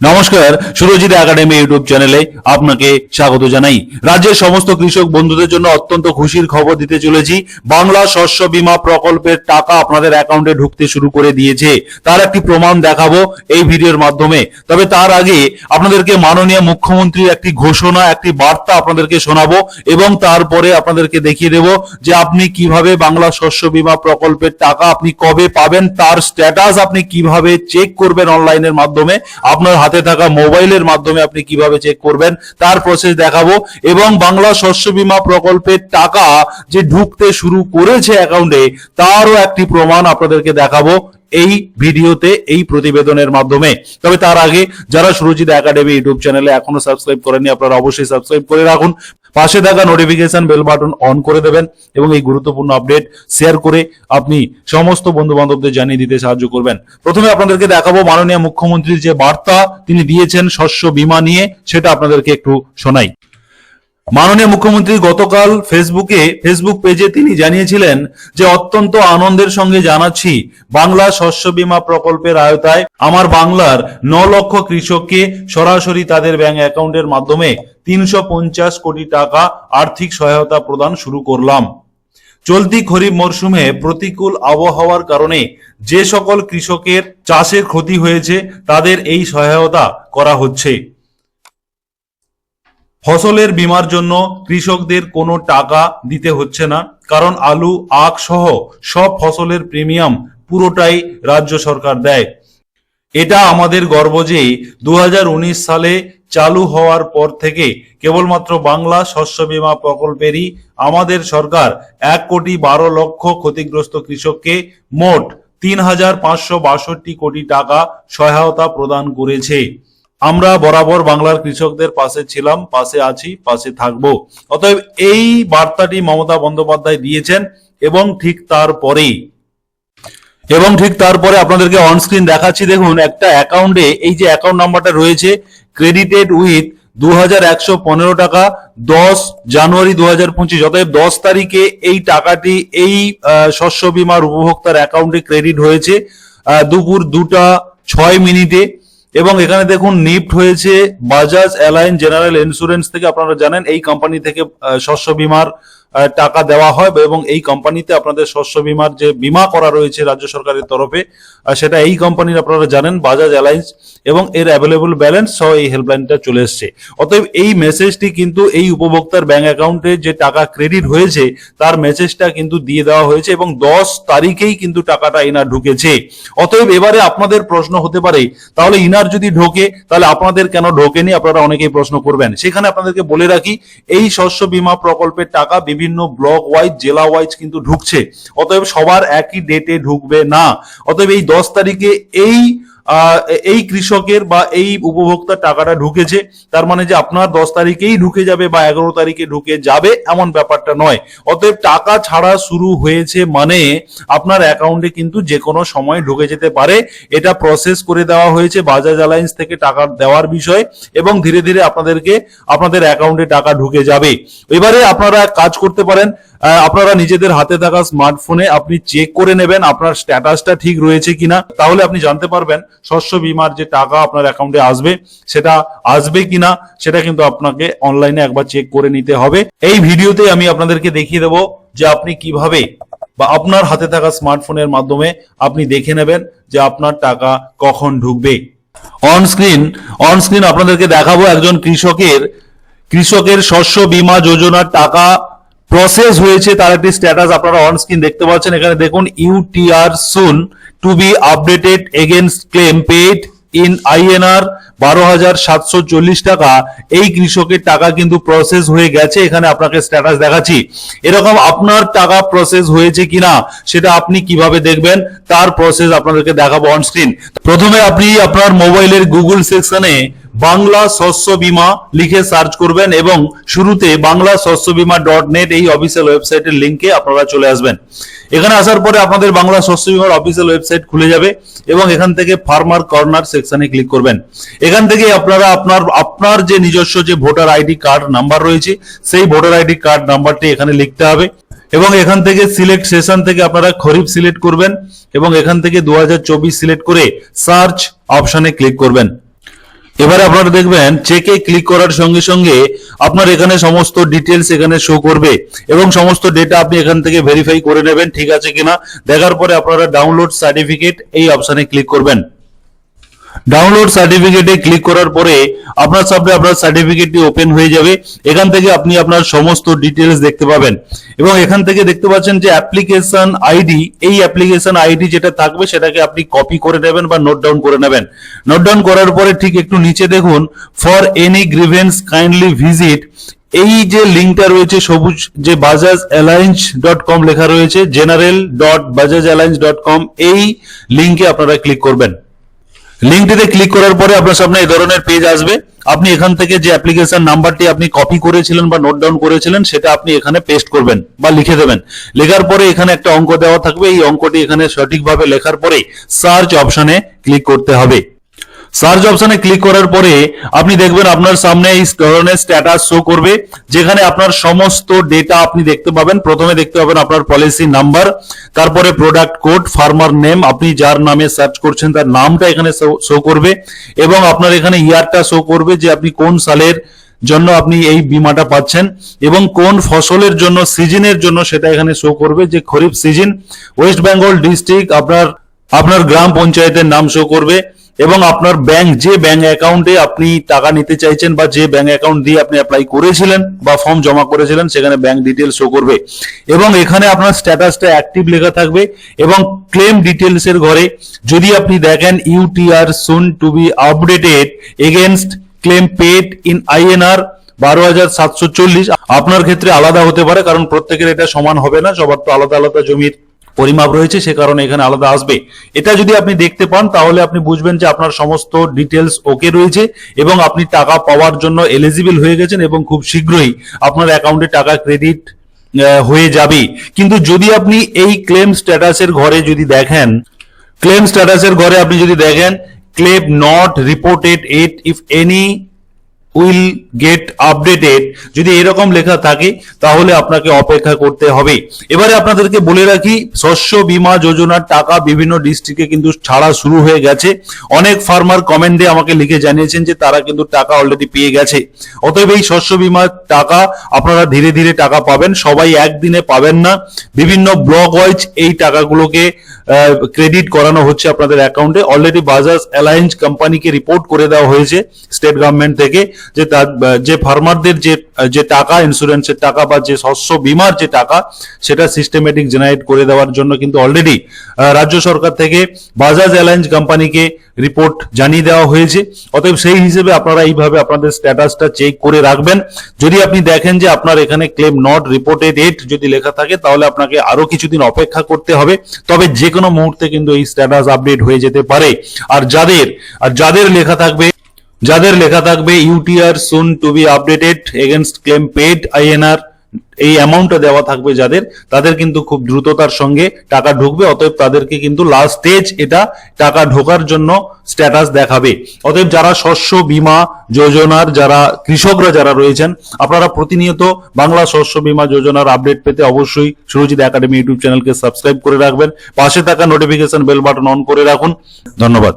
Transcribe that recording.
নমস্কার, Surajit academy YouTube চ্যানেলে আপনাকে স্বাগত জানাই। রাজ্যের সমস্ত কৃষক বন্ধুদের জন্য অত্যন্ত খুশির খবর দিতে চলেছি। বাংলা শস্য বীমা প্রকল্পের টাকা আপনাদের অ্যাকাউন্টে ঢুকতে শুরু করে দিয়েছে। তার একটি প্রমাণ দেখাবো এই ভিডিওর মাধ্যমে। তবে তার আগে আপনাদেরকে মাননীয় মুখ্যমন্ত্রীর একটি ঘোষণা, একটি বার্তা আপনাদেরকে শোনাবো এবং তারপরে আপনাদেরকে দেখিয়ে দেব যে আপনি কীভাবে বাংলা শস্য বীমা প্রকল্পের টাকা আপনি কবে পাবেন, তার স্ট্যাটাস আপনি কীভাবে চেক করবেন অনলাইনের মাধ্যমে। আপনার হাতে থাকা মোবাইলের মাধ্যমে আপনি কীভাবে চেক করবেন, তার প্রসেস দেখাবো। এবং বাংলা শস্য বিমা প্রকল্পের টাকা যে ঢুকতে শুরু করেছে অ্যাকাউন্টে তারও একটি প্রমাণ আপনাদেরকে দেখাবো এই ভিডিওতে, এই প্রতিবেদনের মাধ্যমে। তবে তার আগে, যারা সুরজিৎ একাডেমি ইউটিউব চ্যানেলে এখনও সাবস্ক্রাইব করেনি আপনারা অবশ্যই সাবস্ক্রাইব করে রাখুন। পাশে থাকা নোটিফিকেশন বেল বাটন অন করে দেবেন এবং এই গুরুত্বপূর্ণ আপডেট শেয়ার করে আপনি সমস্ত বন্ধু বান্ধবদের জানিয়ে দিতে সাহায্য করবেন। প্রথমে আপনাদেরকে দেখাবো মাননীয় মুখ্যমন্ত্রীর যে বার্তা তিনি দিয়েছেন শস্য বীমা নিয়ে, সেটা আপনাদেরকে একটু শোনাই। মাননীয় মুখ্যমন্ত্রী গতকাল ফেসবুকে, ফেসবুক পেজে তিনি জানিয়েছিলেন যে, অত্যন্ত আনন্দের সঙ্গে জানাচ্ছি, বাংলা শস্য বীমা প্রকল্পের আয়তায় আমার বাংলার ন লক্ষ কৃষককে সরাসরি তাদের ব্যাংক অ্যাকাউন্টের মাধ্যমে তিনশো পঞ্চাশ কোটি টাকা আর্থিক সহায়তা প্রদান শুরু করলাম। চলতি খরিফ মরশুমে প্রতিকূল আবহাওয়ার কারণে যে সকল কৃষকের চাষের ক্ষতি হয়েছে, তাদের এই সহায়তা করা হচ্ছে। ফসলের বীমার জন্য কৃষকদের কোনো টাকা দিতে হচ্ছে না, কারণ আলু, আখ সহ সব ফসলের প্রিমিয়াম পুরোটাই রাজ্য সরকার দেয়। এটা আমাদের গর্ব যে দু হাজার উনিশ সালে চালু হওয়ার পর থেকে কেবলমাত্র বাংলা শস্য বীমা প্রকল্পেরই আমাদের সরকার এক কোটি বারো লক্ষ ক্ষতিগ্রস্ত কৃষককে মোট তিন হাজার পাঁচশো বাষট্টি কোটি টাকা সহায়তা প্রদান করেছে। আমরা বরাবর বাংলার কৃষকদের পাশে ছিলাম, পাশে আছি, পাশে থাকব। অতএব এই বার্তাটি মমতা বন্দ্যোপাধ্যায় দিয়েছেন এবং ঠিক তারপরেই এবং ঠিক তারপরে আপনাদেরকে অনস্ক্রিন দেখাচ্ছি। দেখুন, একটা অ্যাকাউন্টে এই যে অ্যাকাউন্ট নাম্বারটা রয়েছে ক্রেডিটেড উইথ দু হাজার একশো পনেরো টাকা, দশ জানুয়ারি দু হাজার পঁচিশ। অতএব দশ তারিখে এই টাকাটি, এই শস্য বীমার উপভোক্তার অ্যাকাউন্টে ক্রেডিট হয়েছে দুপুর দুটা ছয় মিনিটে। এবং এখানে দেখুন, নিফট হয়েছে, বাজাজ অ্যালাইন জেনারেল ইন্স্যুরেন্স থেকে আপনারা জানেন, এই কোম্পানি থেকে শস্য বীমার টাকা দেওয়া হয় এবং এই কোম্পানিতে আপনাদের শস্য বীমার যে বীমা করা রয়েছে রাজ্য সরকারের তরফে সেটা এই কোম্পানির আপনারা জানেন বাজাজ অ্যালায়েন্স এবং এর অ্যাভেলেবল ব্যালেন্স সহ এই হেল্পলাইনটা চলে এসছে। অতএব এই মেসেজটি কিন্তু এই উপভোক্তার ব্যাংক অ্যাকাউন্টে যে টাকা ক্রেডিট হয়েছে, তার মেসেজটা কিন্তু দিয়ে দেওয়া হয়েছে এবং দশ তারিখেই কিন্তু টাকাটা ইনার ঢুকেছে। অতএব এবারে আপনাদের প্রশ্ন হতে পারে, তাহলে ইনার যদি ঢোকে, তাহলে আপনাদের কেন ঢোকেনি? আপনারা অনেকেই প্রশ্ন করবেন। সেখানে আপনাদেরকে বলে রাখি, এই শস্য বীমা প্রকল্পের টাকা বিভিন্ন ব্লক ওয়াইজ জেলা ওয়াইজ কিন্তু ঢুকছে। অতএব সবার একই ডেটে ঢুকবে না। অতএব এই দশ তারিখে এই এই কৃষকের বা এই উপভোক্তার টাকাটা ঢুকেছে, তার মানে যে আপনার দশ তারিখেই ঢুকে যাবে বা এগারো তারিখে ঢুকে যাবে এমন ব্যাপারটা নয়। অতএব টাকা ছাড়া শুরু হয়েছে মানে আপনার অ্যাকাউন্টে কিন্তু যে কোনো সময় ঢুকে যেতে পারে। এটা প্রসেস করে দেওয়া হয়েছে বাজাজ অ্যালায়েন্স থেকে টাকা দেওয়ার বিষয় এবং ধীরে ধীরে আপনাদেরকে, আপনাদের অ্যাকাউন্টে টাকা ঢুকে যাবে। এবারে আপনারা কাজ করতে পারেন আপনারা নিজেদের হাতে থাকা স্মার্টফোনে আপনি চেক করে নেবেন আপনার স্ট্যাটাসটা ঠিক রয়েছে কিনা। তাহলে আপনি জানতে পারবেন শস্য বীমার যে টাকা আপনার অ্যাকাউন্টে আসবে, সেটা আসবে কিনা, সেটা কিন্তু আপনাকে অনলাইনে একবার চেক করে নিতে হবে। এই ভিডিওতে আমি আপনাদেরকে দেখিয়ে দেবো যে আপনি কীভাবে বা আপনার হাতে থাকা স্মার্টফোনের মাধ্যমে আপনি দেখে নেবেন যে আপনার টাকা কখন ঢুকবে। অন স্ক্রিন অন স্ক্রিন আপনাদেরকে দেখাবো একজন কৃষকের কৃষকের শস্য বীমা যোজনার টাকা প্রসেস হয়েছে, তার একটি স্ট্যাটাস আপনারা অন স্ক্রিন দেখতে পাচ্ছেন। এখানে দেখুন UTR soon to be updated against claim paid in INR বারো হাজার সাতশো চল্লিশ টাকা। এই কৃষকের টাকা কিন্তু প্রসেস হয়ে গেছে, এখানে আপনাকে স্ট্যাটাস দেখাচ্ছি। এরকম আপনার টাকা প্রসেস হয়েছে কিনা, সেটা আপনি কীভাবে দেখবেন, তার প্রসেস আপনাদেরকে দেখাবো অনস্ক্রিন প্রথমে আপনি আপনার মোবাইলের গুগল সেকশনে বাংলা শস্য বীমা লিখে সার্চ করবেন এবং শুরুতে বাংলা শস্য বীমা ডট নেট এই অফিসিয়াল ওয়েবসাইটের লিঙ্কে আপনারা চলে আসবেন। এখানে আসার পরে আপনাদের বাংলা শস্য বীমার অফিসিয়াল ওয়েবসাইট খুলে যাবে এবং এখান থেকে ফার্মার কর্নার সেকশনে ক্লিক করবেন। এখান থেকে আপনারা আপনার আপনার যে নিজস্ব যে ভোটার আইডি কার্ড নাম্বার রয়েছে, সেই ভোটার আইডি কার্ড নাম্বারটি এখানে লিখতে হবে এবং এখান থেকে সিলেক্ট সেশন থেকে আপনারা খরিফ সিলেক্ট করবেন এবং এখান থেকে দু হাজার চব্বিশ সিলেক্ট করে সার্চ অপশনে ক্লিক করবেন। এবারে আপনারা দেখবেন চেকে ক্লিক করার সঙ্গে সঙ্গে আপনার এখানে সমস্ত ডিটেলস এখানে শো করবে এবং সমস্ত ডেটা আপনি এখান থেকে ভেরিফাই করে নেবেন ঠিক আছে কিনা। দেখার পরে আপনারা ডাউনলোড সার্টিফিকেট এই অপশানে ক্লিক করবেন। ডাউনলোড সার্টিফিকেটে ক্লিক করার পরে আপনার সামনে আপনার সার্টিফিকেটটি ওপেন হয়ে যাবে। এখান থেকে আপনি আপনার সমস্ত ডিটেলস দেখতে পাবেন। এবং এখান থেকে দেখতে পাচ্ছেন যে অ্যাপ্লিকেশন আইডি এই অ্যাপ্লিকেশন আইডি যেটা থাকবে সেটাকে আপনি কপি করে নেবেন বা নোট ডাউন করে নেবেন। নোট ডাউন করার পরে ঠিক একটু নিচে দেখুন for any grievance kindly visit এই যে লিঙ্কটা রয়েছে সবুজ, যে বাজাজ অ্যালায়েন্স ডট কম লেখা রয়েছে general dot Bajaj Allianz dot com এই লিঙ্কে আপনারা ক্লিক করবেন। লিঙ্কটিতে ক্লিক করার পরে আপনার সামনে এই ধরনের পেজ আসবে। আপনি এখান থেকে যে অ্যাপ্লিকেশন নাম্বারটি আপনি কপি করেছিলেন বা নোট ডাউন করেছিলেন, সেটা আপনি এখানে পেস্ট করবেন বা লিখে দেবেন। লেখার পরে এখানে একটা অঙ্ক দেওয়া থাকবে। এই অঙ্কটি এখানে সঠিকভাবে লেখার পরে সার্চ অপশনে ক্লিক করতে হবে। সার্চ অপশনে ক্লিক করার পরে আপনি দেখবেন আপনার সামনে এই ধরনের স্ট্যাটাস শো করবে, যেখানে আপনার সমস্ত ডেটা আপনি দেখতে পাবেন। প্রথমে দেখতে পাবেন আপনার পলিসি নাম্বার তারপরে প্রোডাক্ট কোড ফার্মার নেম আপনি যার নামে সার্চ করছেন তার নামটা এখানে শো করবে এবং আপনার এখানে ইয়ারটা শো করবে যে আপনি কোন সালের জন্য আপনি এই বীমাটা পাচ্ছেন এবং কোন ফসলের জন্য, সিজনের জন্য সেটা এখানে শো করবে যে kharif season. West Bengal district আপনার আপনার গ্রাম পঞ্চায়েতের নাম শো করবে। এবং আপনার ব্যাংক যে ব্যাংক অ্যাকাউন্টে আপনি টাকা নিতে চাইছেন বা যে ব্যাংক অ্যাকাউন্ট দিয়ে আপনি অ্যাপ্লাই করেছিলেন বা ফর্ম জমা করেছিলেন, সেখানে ব্যাংক ডিটেলস শো করবে। এবং এখানে আপনার স্ট্যাটাসটা অ্যাক্টিভ লেখা থাকবে এবং ক্লেম ডিটেলস এর ঘরে যদি আপনি দেখেন UTR soon to be updated against claim paid in INR বারো হাজার সাতশো চল্লিশ। আপনার ক্ষেত্রে আলাদা হতে পারে, কারণ প্রত্যেকের এটা সমান হবে না, সবার তো আলাদা আলাদা জমির পরিমাপ রয়েছে, সে কারণে এখানে আলাদা আসবে। এটা যদি আপনি দেখতে পান, তাহলে আপনি বুঝবেন যে আপনার সমস্ত ডিটেলস ওকে রয়েছে এবং আপনি টাকা পাওয়ার জন্য এলিজিবল হয়ে গেছেন এবং খুব শীঘ্রই আপনার অ্যাকাউন্টে টাকা ক্রেডিট হয়ে যাবে। কিন্তু যদি আপনি এই ক্লেম স্ট্যাটাসের ঘরে যদি দেখেন ক্লেম স্ট্যাটাসের ঘরে আপনি যদি দেখেন claim not reported it if any will get updated যদি এরকম লেখা থাকে, তাহলে আপনাকে অপেক্ষা করতে হবে। এবারে আপনাদেরকে বলে রাখি, শস্য বীমা যোজনার টাকা বিভিন্ন ডিস্ট্রিক্টে কিন্তু ছাড়া শুরু হয়ে গেছে। অনেক ফার্মার কমেন্টে আমাকে লিখে জানিয়েছেন যে তারা কিন্তু টাকা অলরেডি পেয়ে গেছে। অতএব এই শস্য বীমার টাকা আপনারা ধীরে ধীরে টাকা পাবেন, সবাই একদিনে পাবেন না। বিভিন্ন ব্লক ওয়াইজ এই টাকাগুলোকে ক্রেডিট করানো হচ্ছে আপনাদের অ্যাকাউন্টে অলরেডি বাজাজ অ্যালায়েন্স কোম্পানিকে রিপোর্ট করে দেওয়া হয়েছে স্টেট গভর্নমেন্ট থেকে। যে যে ফার্মারদের যে যে টাকা ইন্স্যুরেন্সের টাকা বা যে শস্য বীমার যে টাকা, সেটা সিস্টেমেটিক জেনারেট করে দেওয়ার জন্য কিন্তু অলরেডি রাজ্য সরকার থেকে বাজাজ অ্যালায়েন্স কোম্পানিকে রিপোর্ট জানিয়ে দেওয়া হয়েছে। অতএব সেই হিসেবে আপনারা এইভাবে আপনাদের স্ট্যাটাসটা চেক করে রাখবেন। যদি আপনি দেখেন যে আপনার এখানে ক্লেম নট রিপোর্টেড এট যদি লেখা থাকে, তাহলে আপনাকে আরও কিছুদিন অপেক্ষা করতে হবে। তবে যে কোনো মুহূর্তে কিন্তু এই স্ট্যাটাস আপডেট হয়ে যেতে পারে। আর যাদের আর যাদের লেখা থাকবে যাদের লেখা থাকবে UTR soon to be updated against claim paid INR এই অ্যামাউন্টটা দেওয়া থাকবে যাদের, তাদের কিন্তু খুব দ্রুততার সঙ্গে টাকা ঢুকবে, অতএব তাদেরকে কিন্তু লাস্ট স্টেজ এটা টাকা ঢোকার জন্য স্ট্যাটাস দেখাবে। অতএব যারা শস্য বীমা যোজনার যারা কৃষকরা যারা রয়েছেন, আপনারা প্রতিনিয়ত বাংলা শস্য বীমা যোজনার আপডেট পেতে অবশ্যই সুরজিৎ একাডেমি ইউটিউব চ্যানেলকে সাবস্ক্রাইব করে রাখবেন। পাশে থাকা নোটিফিকেশন বেল বাটন অন করে রাখুন। ধন্যবাদ।